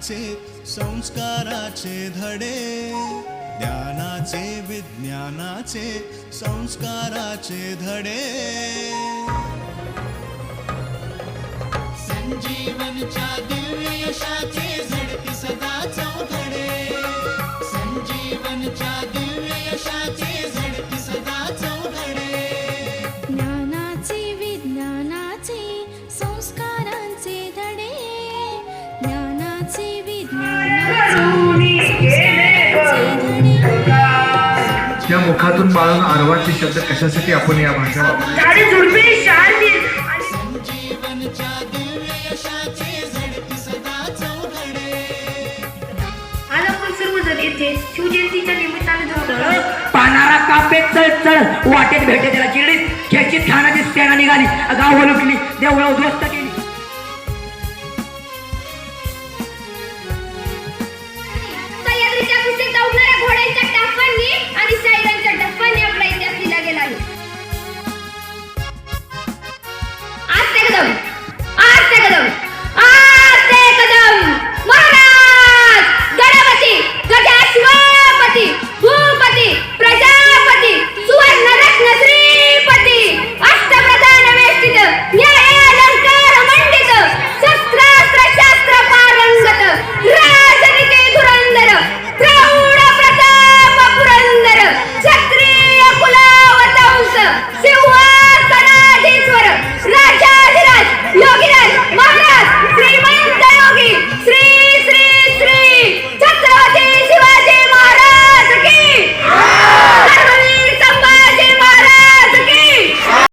ज्ञानाचे संस्काराचे धडे. ज्ञानाचे विज्ञानाचे संस्काराचे धडे. संजीवनच्या दिव्य त्या मुखातून बाळून आरवाचे शब्द कशासाठी आपण या भाषा आज आपण सर्वजण येथे शिवजयंतीच्या निमित्ताने जमलो आहोत. पानारा कापे चढ चढ. वाटेत भेटे त्याला चिडीत खेचीत खानाची सेना निघाली. गाव ओळखली देवळं उद्ध्वस्त